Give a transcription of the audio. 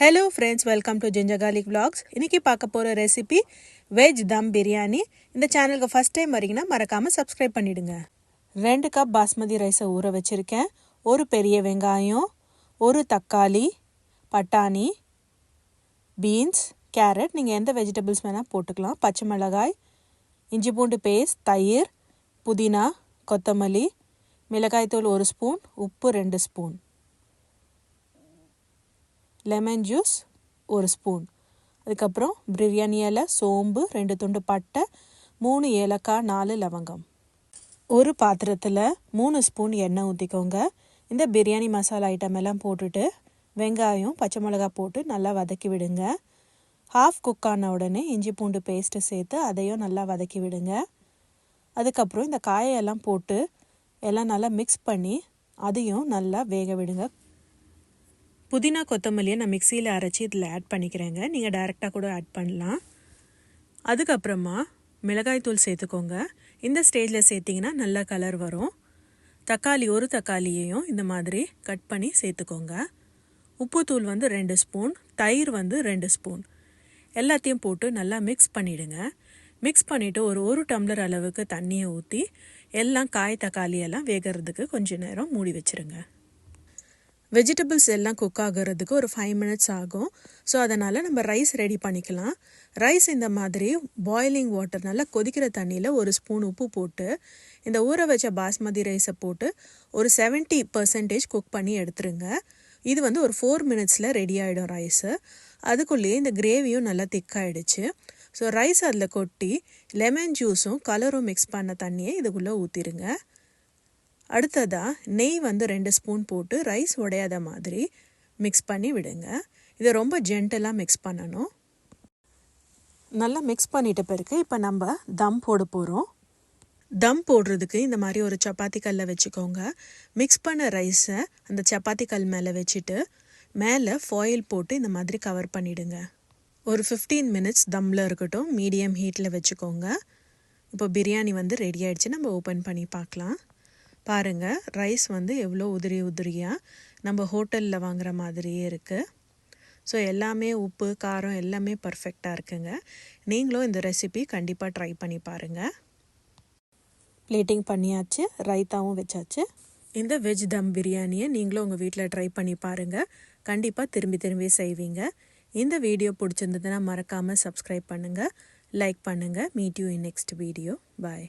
Hello friends welcome to ஜிஞ்சகாலிக் vlogs. இன்னைக்கு பார்க்க போகிற ரெசிபி வெஜ் தம் பிரியாணி இந்த சேனலுக்கு ஃபஸ்ட் டைம் வரீங்கன்னா மறக்காமல் சப்ஸ்கிரைப் பண்ணிவிடுங்க ரெண்டு கப் பாஸ்மதி ரைஸை ஊற வச்சுருக்கேன். ஒரு பெரிய வெங்காயம் ஒரு தக்காளி பட்டாணி பீன்ஸ் கேரட் நீங்கள் எந்த வெஜிடபிள்ஸ் வேணால் போட்டுக்கலாம். பச்சை மிளகாய் இஞ்சி பூண்டு பேஸ்ட் தயிர் புதினா கொத்தமல்லி மிளகாய்த்தூள் ஒரு ஸ்பூன் உப்பு ரெண்டு ஸ்பூன் லெமன் ஜூஸ் ஒரு ஸ்பூன் அதுக்கப்புறம் பிரியாணி இலை சோம்பு ரெண்டு துண்டு பட்டை மூணு ஏலக்காய் நாலு லவங்கம். ஒரு பாத்திரத்தில் மூணு ஸ்பூன் எண்ணெய் ஊற்றிக்கோங்க இந்த பிரியாணி மசாலா ஐட்டம் எல்லாம் போட்டுட்டு வெங்காயம் பச்சை மிளகாய் போட்டு நல்லா வதக்கி விடுங்க. ஹாஃப் குக் ஆன உடனே இஞ்சி பூண்டு பேஸ்ட்டு சேர்த்து அதையும் நல்லா வதக்கி விடுங்க. அதுக்கப்புறம் இந்த காயெல்லாம் போட்டு எல்லாம் நல்லா மிக்ஸ் பண்ணி அதையும் நல்லா வேக விடுங்க. புதினா கொத்தமல்லியை நான் மிக்சியில் அரைச்சி இதில் ஆட் பண்ணிக்கிறேங்க. நீங்கள் டைரெக்டாக கூட ஆட் பண்ணலாம். அதுக்கப்புறமா மிளகாய்த்தூள் சேர்த்துக்கோங்க. இந்த ஸ்டேஜில் சேர்த்திங்கன்னா நல்ல கலர் வரும். தக்காளி ஒரு தக்காளியையும் இந்த மாதிரி கட் பண்ணி சேர்த்துக்கோங்க. உப்புத்தூள் வந்து ரெண்டு ஸ்பூன் தயிர் வந்து ரெண்டு ஸ்பூன் எல்லாத்தையும் போட்டு நல்லா மிக்ஸ் பண்ணிவிடுங்க மிக்ஸ் பண்ணிவிட்டு ஒரு ஒரு டம்ளர் அளவுக்கு தண்ணியை ஊற்றி எல்லாம் காய் தக்காளி எல்லாம் வேகிறதுக்கு கொஞ்சம் நேரம் மூடி வச்சுருங்க. வெஜிடபிள்ஸ் எல்லாம் குக் ஆகிறதுக்கு ஒரு ஃபைவ் மினிட்ஸ் ஆகும். ஸோ அதனால் நம்ம ரைஸ் ரெடி பண்ணிக்கலாம். ரைஸ் இந்த மாதிரி பாயிலிங் வாட்டர் நல்லா கொதிக்கிற தண்ணியில் ஒரு ஸ்பூன் உப்பு போட்டு இந்த ஊற வச்ச பாஸ்மதி ரைஸை போட்டு ஒரு செவன்ட்டி பர்சன்டேஜ் குக் பண்ணி எடுத்துருங்க. இது வந்து ஒரு ஃபோர் மினிட்ஸில் ரெடி ஆகிடும் ரைஸு அதுக்குள்ளேயே இந்த கிரேவியும் நல்லா திக்காயிடுச்சு ஸோ ரைஸ் அதில் கொட்டி லெமன் ஜூஸும் கலரும் மிக்ஸ் பண்ண தண்ணியை இதுக்குள்ளே ஊற்றிடுங்க அடுத்ததாக நெய் வந்து ரெண்டு ஸ்பூன் போட்டு ரைஸ் உடையாத மாதிரி மிக்ஸ் பண்ணி விடுங்க. இதை ரொம்ப ஜென்டலாக மிக்ஸ் பண்ணணும். நல்லா மிக்ஸ் பண்ணிட்ட பிறகு இப்போ நம்ம தம் போட போகிறோம் தம் போடுறதுக்கு இந்த மாதிரி ஒரு சப்பாத்தி கல்லை வச்சுக்கோங்க. மிக்ஸ் பண்ண ரைஸை அந்த சப்பாத்தி கல் மேலே வச்சுட்டு மேலே ஃபாயில் போட்டு இந்த மாதிரி கவர் பண்ணிவிடுங்க ஒரு ஃபிஃப்டீன் மினிட்ஸ் தம்மில் இருக்கட்டும் மீடியம் ஹீட்டில் வச்சுக்கோங்க. இப்போ பிரியாணி வந்து ரெடி ஆகிடுச்சு நம்ம ஓப்பன் பண்ணி பார்க்கலாம். பாருங்கள் ரைஸ் வந்து எவ்வளோ உதிரி உதிரியாக நம்ம ஹோட்டலில் வாங்குகிற மாதிரியே இருக்குது ஸோ எல்லாமே உப்பு காரம் எல்லாமே பர்ஃபெக்டாக இருக்குங்க. நீங்களும் இந்த ரெசிபி கண்டிப்பாக ட்ரை பண்ணி பாருங்கள் பிளேட்டிங் பண்ணியாச்சு ரைத்தாவும் வச்சாச்சு. இந்த வெஜ் தம் பிரியாணியை நீங்களும் உங்கள் வீட்டில் ட்ரை பண்ணி பாருங்கள் கண்டிப்பாக திரும்பி திரும்பி செய்வீங்க. இந்த வீடியோ பிடிச்சிருந்ததுன்னா மறக்காமல் சப்ஸ்கிரைப் பண்ணுங்கள் லைக் பண்ணுங்கள் meet you in next video bye